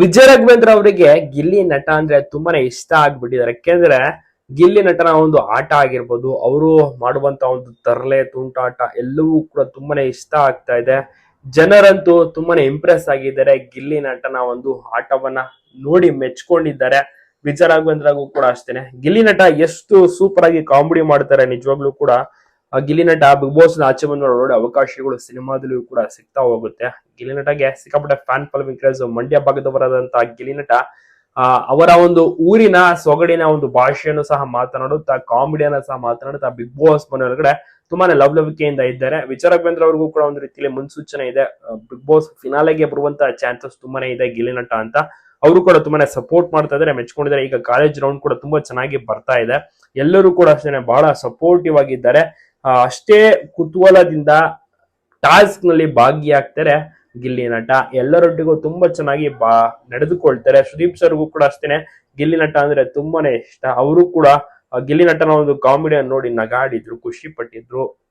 ವಿಜಯ ರಾಘವೇಂದ್ರ ಅವರಿಗೆ ಗಿಲ್ಲಿ ನಟ ಅಂದ್ರೆ ತುಂಬಾನೇ ಇಷ್ಟ ಆಗ್ಬಿಟ್ಟಿದ್ದಾರೆ. ಯಾಕೆಂದ್ರೆ ಗಿಲ್ಲಿ ನಟನ ಒಂದು ಆಟ ಆಗಿರ್ಬೋದು, ಅವರು ಮಾಡುವಂತ ಒಂದು ತರಲೆ, ತುಂಟಾಟ ಎಲ್ಲವೂ ಕೂಡ ತುಂಬಾನೇ ಇಷ್ಟ ಆಗ್ತಾ ಇದೆ. ಜನರಂತೂ ತುಂಬಾನೇ ಇಂಪ್ರೆಸ್ ಆಗಿದ್ದಾರೆ ಗಿಲ್ಲಿ ನಟನ ಒಂದು ಆಟವನ್ನ ನೋಡಿ ಮೆಚ್ಕೊಂಡಿದ್ದಾರೆ. ವಿಜಯ ರಾಘವೇಂದ್ರಗೂ ಕೂಡ ಅಷ್ಟೇನೆ. ಗಿಲ್ಲಿ ನಟ ಎಷ್ಟು ಸೂಪರ್ ಆಗಿ ಕಾಮಿಡಿ ಮಾಡ್ತಾರೆ ನಿಜವಾಗ್ಲೂ ಕೂಡ. ಆ ಗಿಲ್ಲಿ ನಟ ಬಿಗ್ ಬಾಸ್ ಆಚೆ ಬಂದು ನೋಡೋ ಅವಕಾಶಗಳು ಸಿನಿಮಾದಲ್ಲೂ ಕೂಡ ಸಿಗ್ತಾ ಹೋಗುತ್ತೆ. ಗಿಲಿ ನಟಗೆ ಸಿಕ್ಕಾಪಟ್ಟೆ ಫ್ಯಾನ್ ಫಾಲೋವಿಂಗ್ ಕ್ರೇಜ್ ಮಂಡ್ಯ ಭಾಗದವರಾದಂತಹ ಗಿಲಿನಟ ಅವರ ಒಂದು ಊರಿನ ಸೊಗಡಿನ ಒಂದು ಭಾಷೆಯನ್ನು ಸಹ ಮಾತನಾಡುತ್ತಾ ಕಾಮಿಡಿಯನ್ನ ಸಹ ಮಾತನಾಡುತ್ತಾ ಬಿಗ್ ಬಾಸ್ ಮನೆ ಒಳಗಡೆ ತುಂಬಾನೇ ಲವಲವಿಕೆಯಿಂದ ಇದ್ದಾರೆ. ವಿಚಾರ ಬೇಂದ್ರ ಅವ್ರಿಗೂ ಕೂಡ ಒಂದು ರೀತಿಯಲ್ಲಿ ಮುನ್ಸೂಚನೆ ಇದೆ. ಬಿಗ್ ಬಾಸ್ ಫಿನಾಲೆಗೆ ಬರುವಂತಹ ಚಾನ್ಸಸ್ ತುಂಬಾನೇ ಇದೆ ಗಿಲಿನಟ ನಟ ಅಂತ. ಅವರು ಕೂಡ ತುಂಬಾನೇ ಸಪೋರ್ಟ್ ಮಾಡ್ತಾ ಇದ್ದಾರೆ, ಮೆಚ್ಕೊಂಡಿದ್ದಾರೆ. ಈಗ ಕಾಲೇಜ್ ರೌಂಡ್ ಕೂಡ ತುಂಬಾ ಚೆನ್ನಾಗಿ ಬರ್ತಾ ಇದೆ. ಎಲ್ಲರೂ ಕೂಡ ಅಷ್ಟೇ ಬಹಳ ಸಪೋರ್ಟಿವ್ ಆಗಿದ್ದಾರೆ. ಅಷ್ಟೇ ಕುತೂಹಲದಿಂದ ಟಾಸ್ಕ್ನಲ್ಲಿ ಭಾಗಿಯಾಗ್ತಾರೆ ಗಿಲ್ಲಿ ನಟ. ಎಲ್ಲರೊಟ್ಟಿಗೂ ತುಂಬಾ ಚೆನ್ನಾಗಿ ಬಾ, ನಡೆದುಕೊಳ್ತಾರೆ. ಸುದೀಪ್ ಸರ್ಗೂ ಕೂಡ ಅಷ್ಟೇನೆ. ಗಿಲ್ಲಿ ನಟ ಅಂದ್ರೆ ತುಂಬಾನೇ ಇಷ್ಟ. ಅವರು ಕೂಡ ಗಿಲ್ಲಿ ನಟನ ಒಂದು ಕಾಮಿಡಿಯನ್ನು ನೋಡಿ ನಗಾಡಿದ್ರು, ಖುಷಿ ಪಟ್ಟಿದ್ರು.